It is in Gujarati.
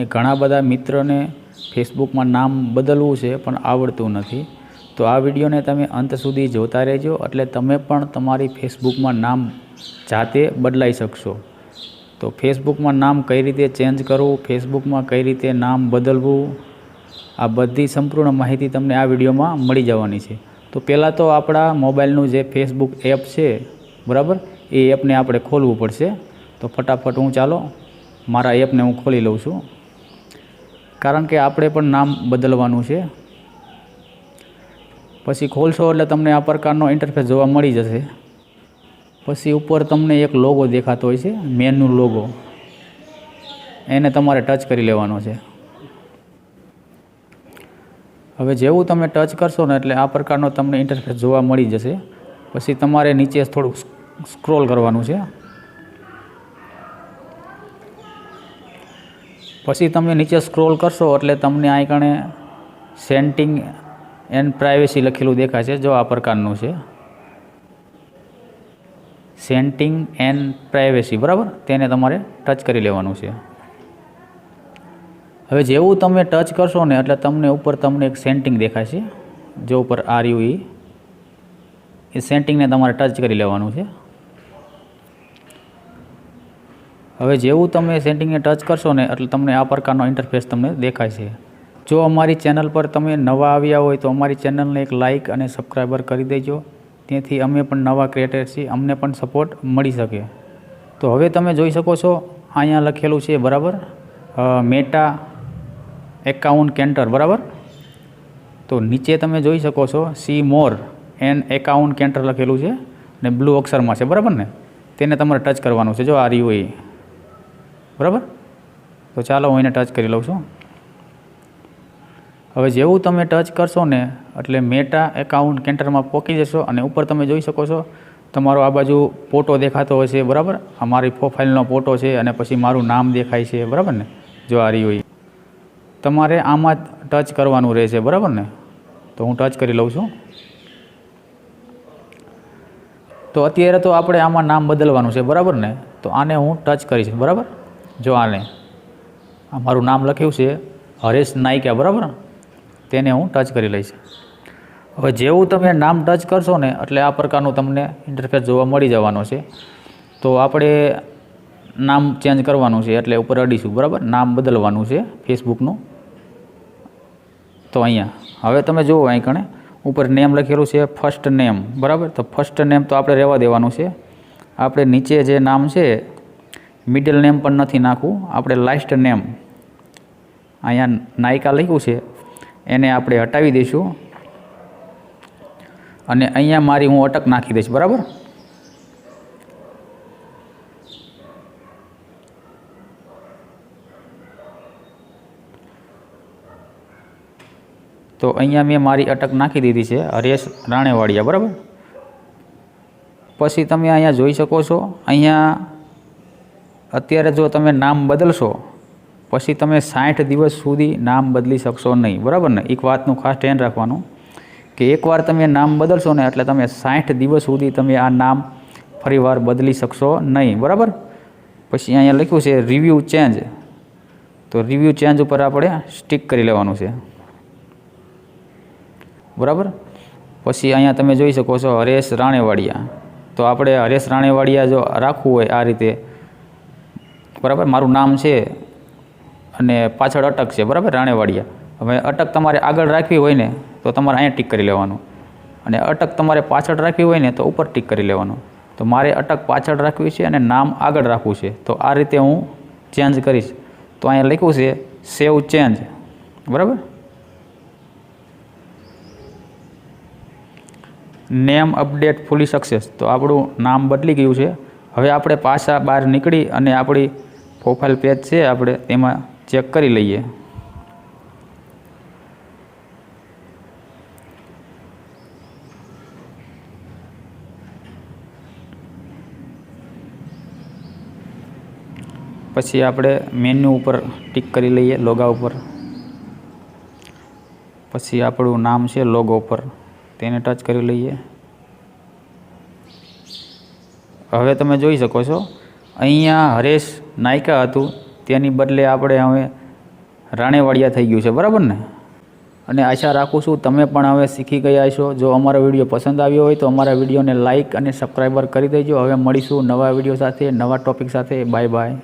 એ ઘણા બધા મિત્રોને ફેસબુકમાં નામ બદલવું છે, પણ આવડતું નથી. તો આ વિડીયોને તમે અંત સુધી જોતા રહેજો, એટલે તમે પણ તમારી ફેસબુકમાં નામ જાતે બદલાઈ શકશો. તો ફેસબુકમાં નામ કઈ રીતે ચેન્જ કરવું, ફેસબુકમાં કઈ રીતે નામ બદલવું, આ બધી સંપૂર્ણ માહિતી તમને આ વિડીયોમાં મળી જવાની છે. તો પહેલાં તો આપણા મોબાઈલનું જે ફેસબુક એપ છે, બરાબર, એ એપને આપણે ખોલવું પડશે. તો ફટાફટ હું ચાલો, મારા એપને હું ખોલી લઉં છું. કારણ કે આપણે પણ નામ બદલવાનું છે. પછી ખોલશો એટલે તમને આ પ્રકારનો ઇન્ટરફેસ જોવા મળી જશે. પછી ઉપર તમને એક લોગો દેખાતો હોય છે મેનનું લોગો એને તમારે ટચ કરી લેવાનો છે. હવે જેવું તમે ટચ કરશો ને એટલે આ પ્રકારનો તમને ઇન્ટરફેસ જોવા મળી જશે. પછી તમારે નીચે થોડુંક સ્ક્રોલ કરવાનું છે. પછી તમે નીચે સ્ક્રોલ કરશો એટલે તમને આ કણે સેન્ટિંગ એન્ડ પ્રાઇવેસી લખેલું દેખાશે, જો આ પ્રકારનું છે. સેન્ટિંગ એન્ડ પ્રાઇવેસી બરાબર? તેને તમારે ટચ કરી લેવાનું છે. હવે જેવું તમે ટચ કરશો ને, એટલે તમને ઉપર તમને એક સેન્ટિંગ દેખાશે, જો ઉપર આર યુ એ સેન્ટિંગને તમારે ટચ કરી લેવાનું છે. હવે જેવું તમે સેટિંગને ટચ કરશો ને એટલે તમને આ પ્રકારનો ઇન્ટરફેસ તમને દેખાય છે. જો અમારી ચેનલ પર તમે નવા આવ્યા હોય તો અમારી ચેનલને એક લાઇક અને સબસ્ક્રાઈબર કરી દેજો. તેથી અમે પણ નવા ક્રિએટર અમને પણ સપોર્ટ મળી શકે. તો હવે તમે જોઈ શકો છો, અહીંયા લખેલું છે, બરાબર? મેટા એકાઉન્ટ કેન્ટર બરાબર? તો નીચે તમે જોઈ શકો છો see more in account centre લખેલું છે ને બ્લુ અક્ષરમાં છે, બરાબર ને? તેને તમારે ટચ કરવાનું છે, જો આ રહ્યું બરાબર? તો ચાલો હું એને ટચ કરી લઉં છું. હવે જેવું તમે ટચ કરશો ને, એટલે મેટા એકાઉન્ટ કેન્ટરમાં પહોંચી જશો અને ઉપર તમે જોઈ શકો છો, તમારો આ બાજુ ફોટો દેખાતો હોય છે, બરાબર? આ મારી પ્રોફાઇલનો ફોટો છે અને પછી મારું નામ દેખાય છે, બરાબર ને? જો આ રહ્યું તમારે આમાં ટચ કરવાનું રહેશે, બરાબર ને? તો હું ટચ કરી લઉં છું. તો અત્યારે તો આપણે આમાં નામ બદલવાનું છે, બરાબર ને? તો આને હું ટચ કરીશ, બરાબર? જો આને મારું નામ લખ્યું છે હરેશ નાયકા, બરાબર? તેને હું ટચ કરી લઈશ. હવે જેવું તમે નામ ટચ કરશો ને, એટલે આ પ્રકારનું તમને ઇન્ટરફેસ જોવા મળી જવાનો છે. તો આપણે નામ ચેન્જ કરવાનું છે, એટલે ઉપર અડીશું, બરાબર? નામ બદલવાનું છે ફેસબુકનું તો અહીંયા. હવે તમે જુઓ અહીં કણે, ઉપર નેમ લખેલું છે ફર્સ્ટ નેમ બરાબર? તો ફર્સ્ટ નેમ તો આપણે રહેવા દેવાનું છે. આપણે નીચે જે નામ છે મિડલ નેમ પણ નથી નાખવું. આપણે લાસ્ટ નેમ અહીંયા નાયકા લખ્યું છે. એને આપણે હટાવી દઈશું. અને અહીંયા મારી હું અટક નાખી દઈશ, બરાબર? તો અહીંયા મેં મારી અટક નાખી દીધી છે, હરેશ રાણેવાડિયા, બરાબર? પછી તમે અહીંયા જોઈ શકો છો, અહીંયા અત્યારે જો તમે નામ બદલશો, પછી તમે સાઠ દિવસ સુધી નામ બદલી શકશો નહીં. બરાબર ને? એક વાતનું ખાસ ધ્યાન રાખવાનું કે એકવાર તમે નામ બદલશો ને એટલે તમે સાઠ દિવસ સુધી તમે આ નામ ફરીવાર બદલી શકશો નહીં. બરાબર? પછી અહીંયા લખ્યું છે રિવ્યૂ ચેન્જ તો રિવ્યૂ ચેન્જ ઉપર આપણે સ્ટીક કરી લેવાનું છે. બરાબર? પછી અહીંયા તમે જોઈ શકો છો હરેશ રાણેવાડિયા. તો આપણે હરેશ રાણેવાડિયા જો રાખવું હોય આ રીતે બરાબર? મારું નામ છે અને પાછળ અટક છે, બરાબર? રાણેવાડિયા. હવે અટક તમારે આગળ રાખવી હોય ને, તો તમારે અહીંયા ટીક કરી લેવાનું. અને અટક તમારે પાછળ રાખવી હોય ને, તો ઉપર ટીક કરી લેવાનું. તો મારે અટક પાછળ રાખવી છે અને નામ આગળ રાખવું છે. તો આ રીતે હું ચેન્જ કરીશ. તો અહીંયા લખ્યું છે સેવ ચેન્જ બરાબર? નેમ અપડેટ ફૂલી સક્સેસ તો આપણું નામ બદલી ગયું છે. હવે આપણે પાછા બહાર નીકળી અને આપણી પ્રોફાઇલ પેજ છે, આપણે તેમાં ચેક કરી લઈએ. પછી આપણે મેન્યુ ઉપર ટિક કરી લઈએ લોગા ઉપર. પછી આપણું નામ છે લોગો ઉપર. તેને ટચ કરી લઈએ. હવે તમે જોઈ શકો છો, અહીંયા હરેશ નાયકા હતું. તેની બદલે આપણે હવે રાણેવાડિયા થઈ ગયું છે. બરાબર ને? અને આશા રાખું છું તમે પણ હવે શીખી ગયા છો જો અમારો વીડિયો પસંદ આવ્યો હોય તો અમારા વિડીયોને લાઇક અને સબસ્ક્રાઈબર કરી દેજો. હવે મળીશું નવા વીડિયો સાથે, નવા ટોપિક સાથે. Bye bye